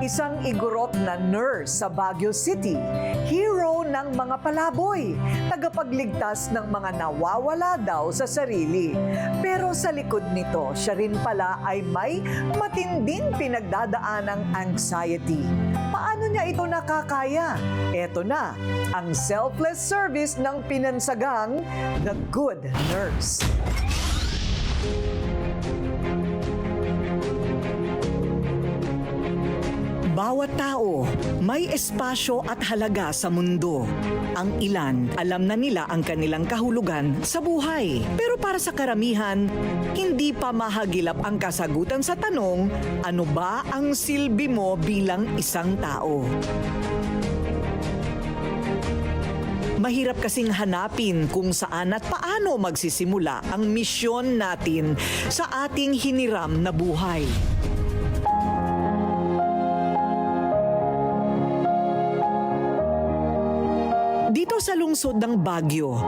isang igorot na nurse sa Baguio City, hero ng mga palaboy, tagapagligtas ng mga nawawala daw sa sarili. Pero sa likod nito, siya rin pala ay may matinding pinagdadaanang anxiety. Paano niya ito nakakaya? Eto na, ang selfless service ng pinansagang The Good Nurse. Bawat tao may espasyo at halaga sa mundo. Ang ilan, alam na nila ang kanilang kahulugan sa buhay. Pero para sa karamihan, hindi pa mahagilap ang kasagutan sa tanong, ano ba ang silbi mo bilang isang tao? Mahirap kasing hanapin kung saan at paano magsisimula ang misyon natin sa ating hiniram na buhay. Dito sa lungsod ng Baguio,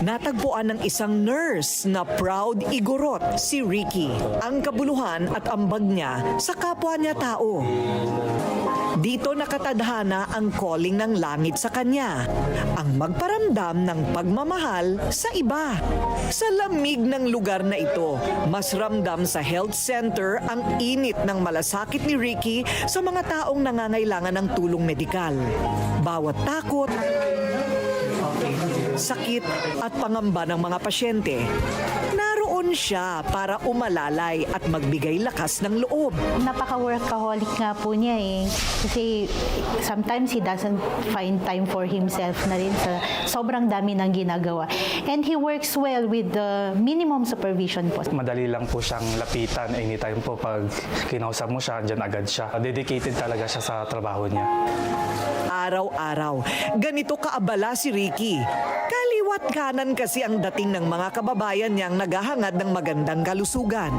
natagpuan ng isang nurse na proud igorot si Ricky. Ang kabuluhan at ambag niya sa kapwa niya tao. Dito nakatadhana ang calling ng langit sa kanya, ang magparamdam ng pagmamahal sa iba. Sa lamig ng lugar na ito, mas ramdam sa health center ang init ng malasakit ni Ricky sa mga taong nangangailangan ng tulong medikal. Bawat takot, sakit at pangamba ng mga pasyente, naroon siya para umalalay at magbigay lakas ng loob. Napaka-workaholic nga po niya eh. Kasi sometimes he doesn't find time for himself na rin sa sobrang dami ng ginagawa. And he works well with the minimum supervision po. Madali lang po siyang lapitan anytime po pag kinausap mo siya, dyan agad siya. Dedicated talaga siya sa trabaho niya. Araw-araw, ganito kaabala si Ricky. Kaliwat kanan kasi ang dating ng mga kababayan niyang naghahangad ng magandang kalusugan.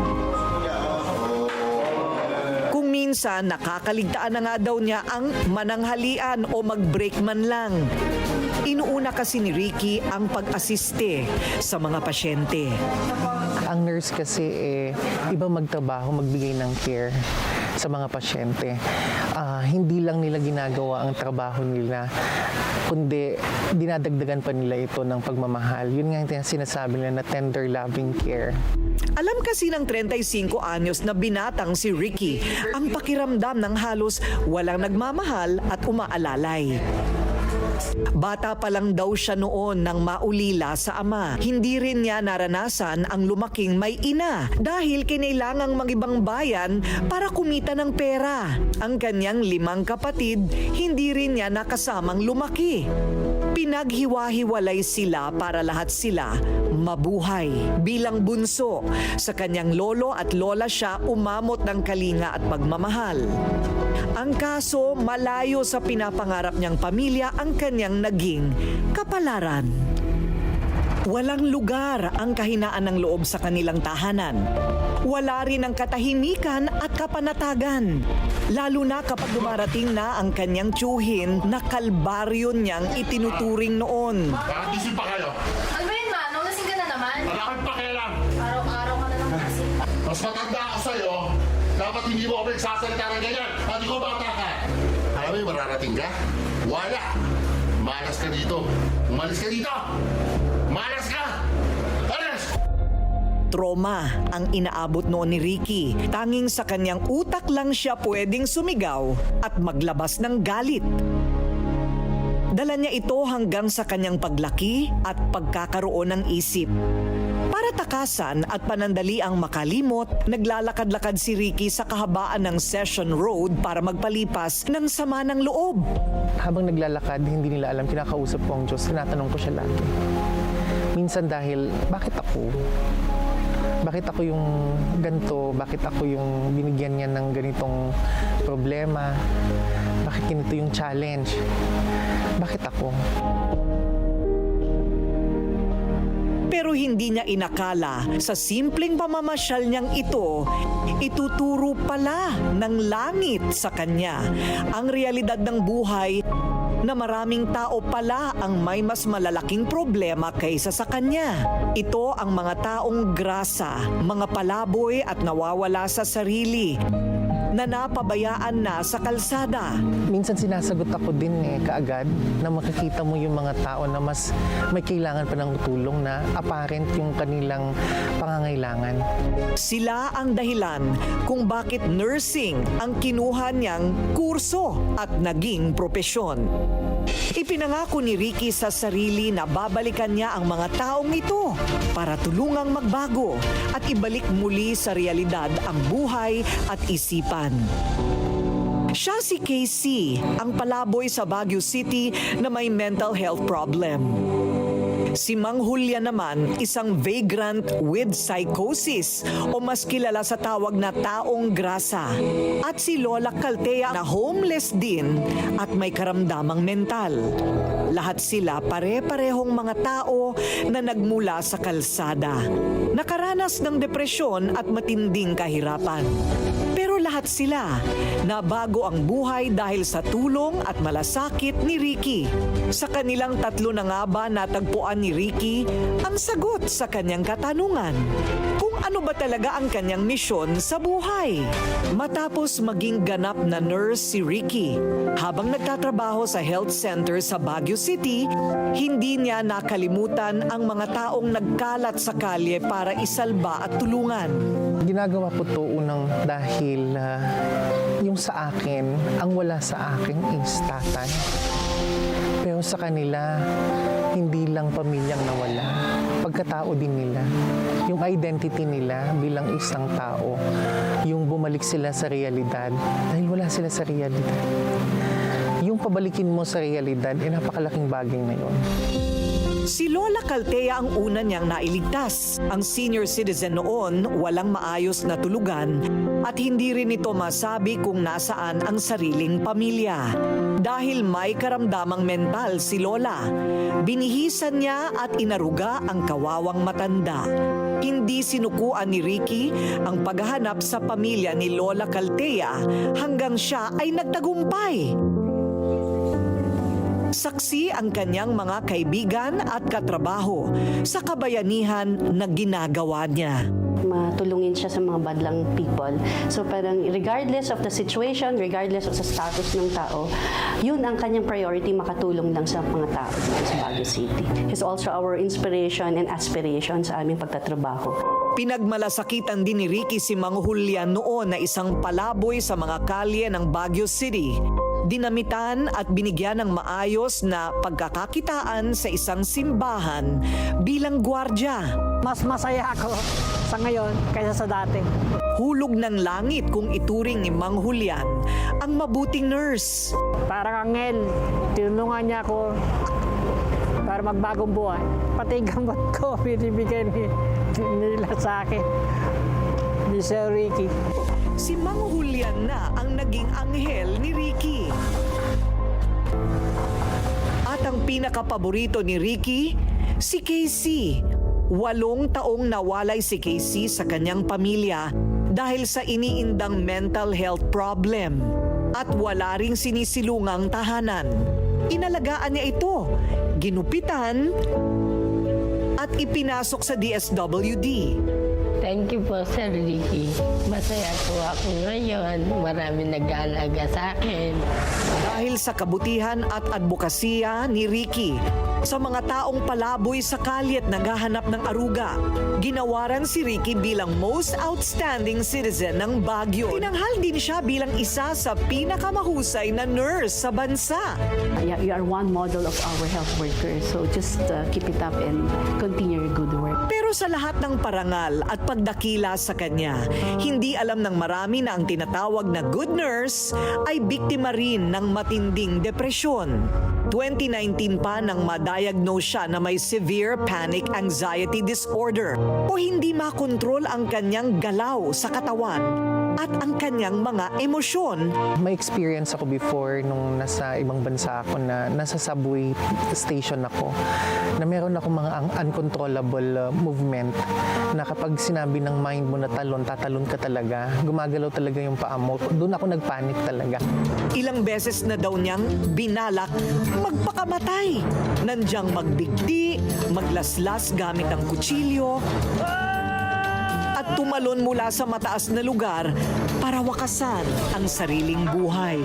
Kung minsan nakakaligtaan na nga daw niya ang mananghalian o mag-break man lang. Inuuna kasi ni Ricky ang pag-asiste sa mga pasyente. Ang nurse kasi eh, iba magtrabaho, magbigay ng care sa mga pasyente. Ah, hindi lang nila ginagawa ang trabaho nila, kundi dinadagdagan pa nila ito ng pagmamahal. Yun nga yung sinasabi nila na tender loving care. Alam kasi ng 35 anyos na binatang si Ricky ang pakiramdam ng halos walang nagmamahal at umaalalay. Bata pa lang daw siya noon nang maulila sa ama. Hindi rin niya naranasan ang lumaking may ina dahil kinailangang magibang bayan para kumita ng pera. Ang kanyang limang kapatid, hindi rin niya nakasamang lumaki. Pinaghiwa-hiwalay sila para lahat sila mabuhay. Bilang bunso, sa kanyang lolo at lola siya umamot ng kalinga at pagmamahal. Ang kaso, malayo sa pinapangarap niyang pamilya ang kanyang naging kapalaran. Walang lugar ang kahinaan ng loob sa kanilang tahanan. Wala rin ang katahimikan at kapanatagan. Lalo na kapag dumarating na ang kanyang tsuhin na kalbaryo niyang itinuturing noon. Pa kayo? Hindi mo ako nagsasalita ng ganyan. At ikaw bata ka. Alam mo yung mararating ka? Wala. Malas ka dito. Umalis ka dito. Malas ka. Trauma ang inaabot noon ni Ricky. Tanging sa kanyang utak lang siya pwedeng sumigaw at maglabas ng galit. Dala niya ito hanggang sa kanyang paglaki at pagkakaroon ng isip. Para takasan at panandali ang makalimot, naglalakad-lakad si Ricky sa kahabaan ng Session Road para magpalipas ng sama ng loob. Habang naglalakad, hindi nila alam, kinakausap ko ang Diyos, tinatanong ko siya lagi. Minsan dahil, bakit ako? Bakit ako yung ganito? Bakit ako yung binigyan niya ng ganitong problema? Bakit ganito yung challenge? Bakit ako? Pero hindi niya inakala. Sa simpleng pamamasyal niyang ito, ituturo pala ng langit sa kanya. Ang realidad ng buhay na maraming tao pala ang may mas malalaking problema kaysa sa kanya. Ito ang mga taong grasa, mga palaboy at nawawala sa sarili na napabayaan na sa kalsada. Minsan sinasagot ako din eh, kaagad, na makikita mo yung mga tao na mas may kailangan pa ng tulong na apparent yung kanilang pangangailangan. Sila ang dahilan kung bakit nursing ang kinuha niyang kurso at naging propesyon. Ipinangako ni Ricky sa sarili na babalikan niya ang mga taong ito para tulungang magbago at ibalik muli sa realidad ang buhay at isipan. Siya si Casey, ang palaboy sa Baguio City na may mental health problem. Si Mang Julia naman, isang vagrant with psychosis o mas kilala sa tawag na taong grasa. At si Lola Caltea na homeless din at may karamdamang mental. Lahat sila pare-parehong mga tao na nagmula sa kalsada. Nakaranas ng depresyon at matinding kahirapan. Sila nabago ang buhay dahil sa tulong at malasakit ni Ricky. Sa kanilang tatlo na nga ba natagpuan ni Ricky ang sagot sa kanyang katanungan. Ano ba talaga ang kanyang misyon sa buhay. Matapos maging ganap na nurse si Ricky, habang nagtatrabaho sa health center sa Baguio City, hindi niya nakalimutan ang mga taong nagkalat sa kalye para isalba at tulungan. Ginagawa ko to unang dahil ah, yung sa akin, ang wala sa akin is tatay. Pero sa kanila, hindi lang pamilyang nawala. Pagkatao din nila. Yung identity nila bilang isang tao. Yung bumalik sila sa realidad dahil wala sila sa realidad. Yung pabalikin mo sa realidad, eh napakalaking bagay na yun. Si Lola Caltea ang una niyang nailigtas. Ang senior citizen noon walang maayos na tulugan at hindi rin ito masabi kung nasaan ang sariling pamilya. Dahil may karamdamang mental si Lola, binihisan niya at inaruga ang kawawang matanda. Hindi sinukuan ni Ricky ang paghahanap sa pamilya ni Lola Caltea hanggang siya ay nagtagumpay. Saksi ang kanyang mga kaibigan at katrabaho sa kabayanihan na ginagawa niya. matulungin siya sa mga badlang people. So parang regardless of the situation, regardless of the status ng tao, yun ang kanyang priority, makatulong lang sa mga tao dito sa Baguio City. He's also our inspiration and aspiration sa aming pagtatrabaho. Pinagmalasakitan din ni Ricky si Mang Julian noon na isang palaboy sa mga kalye ng Baguio City. Dinamitan at binigyan ng maayos na pagkakakitaan sa isang simbahan bilang gwardya. Mas masaya ako sa ngayon kaysa sa dati. Hulog ng langit kung ituring ni Mang Julian ang mabuting nurse. Parang angel, tinulungan niya ako para magbagong buhay. Pati gamot ko, binibigay ni, nila sa akin. Ni Sir Ricky. Si Mang Julian na ang naging anghel ni Ricky. Pinakapaborito ni Ricky, si Casey. Walong taong nawalay si Casey sa kanyang pamilya dahil sa iniindang mental health problem at wala ring sinisilungang tahanan. Inalagaan niya ito, ginupitan at ipinasok sa DSWD. Thank you po, Sir Ricky. Masaya po ako ngayon. Marami nag-aalaga sa akin. Dahil sa kabutihan at advokasya ni Ricky sa mga taong palaboy sa kalye at naghahanap ng aruga, ginawaran si Ricky bilang most outstanding citizen ng Baguio. Tinanghal din siya bilang isa sa pinakamahusay na nurse sa bansa. Yeah, You are one model of our health workers. So just uh, keep it up and continue your good work. Pero sa lahat ng parangal at pagdakila sa kanya, hindi alam ng marami na ang tinatawag na good nurse ay biktima rin ng matinding depresyon. 2019 pa nang ma-diagnose siya na may severe panic anxiety disorder o hindi makontrol ang kanyang galaw sa katawan at ang kanyang mga emosyon. May experience ako before nung nasa ibang bansa ako na nasa subway station ako na meron ako mga un- uncontrollable uh, movement na kapag sinabi ng mind mo na talon, tatalon ka talaga. Gumagalaw talaga yung paa mo. Doon ako nagpanic talaga. Ilang beses na daw niyang binalak magpakamatay. Nandyang magbigti, maglaslas gamit ang kutsilyo, at tumalon mula sa mataas na lugar para wakasan ang sariling buhay.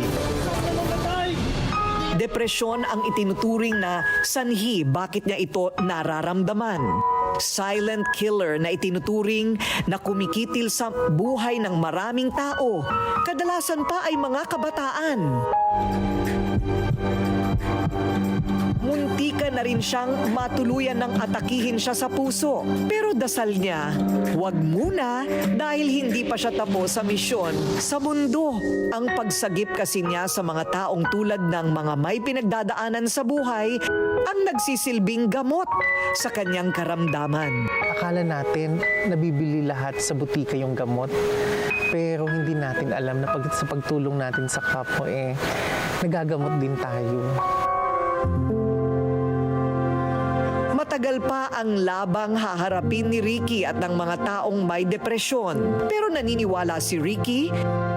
Depresyon ang itinuturing na sanhi bakit niya ito nararamdaman. Silent killer na itinuturing na kumikitil sa buhay ng maraming tao. Kadalasan pa ay mga kabataan. Muntika na rin siyang matuluyan ng atakihin siya sa puso. Pero dasal niya, wag muna dahil hindi pa siya tapos sa misyon sa mundo. Ang pagsagip kasi niya sa mga taong tulad ng mga may pinagdadaanan sa buhay ang nagsisilbing gamot sa kanyang karamdaman. Akala natin nabibili lahat sa butika yung gamot. Pero hindi natin alam na pag, sa pagtulong natin sa kapwa, eh, nagagamot din tayo. Matagal pa ang labang haharapin ni Ricky at ng mga taong may depresyon. Pero naniniwala si Ricky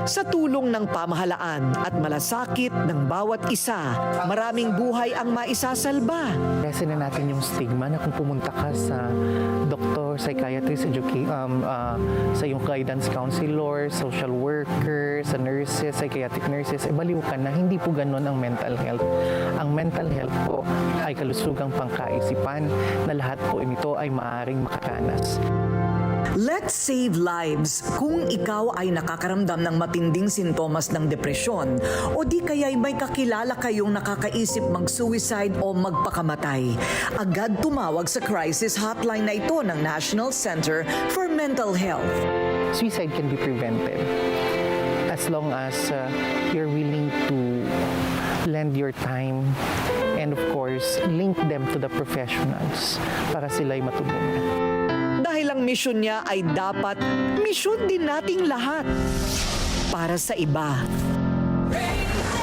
sa tulong ng pamahalaan at malasakit ng bawat isa. Maraming buhay ang maisasalba. Kasi na natin yung stigma na kung pumunta ka sa doktor, psychiatrist, educa- um, uh, sa yung guidance counselor, social worker, sa nurses, psychiatric nurses, eh baliw ka na. Hindi po ganun ang mental health. Ang mental health po ay kalusugang pangkaisipan na lahat po nito ay maaaring makaranas. Let's save lives kung ikaw ay nakakaramdam ng matinding sintomas ng depresyon o di kaya'y may kakilala kayong nakakaisip mag-suicide o magpakamatay. Agad tumawag sa crisis hotline na ito ng National Center for Mental Health. Suicide can be prevented as long as uh, you're willing to lend your time and of course, link them to the professionals para sila'y matulungan. Misyon niya ay dapat misyon din nating lahat para sa iba.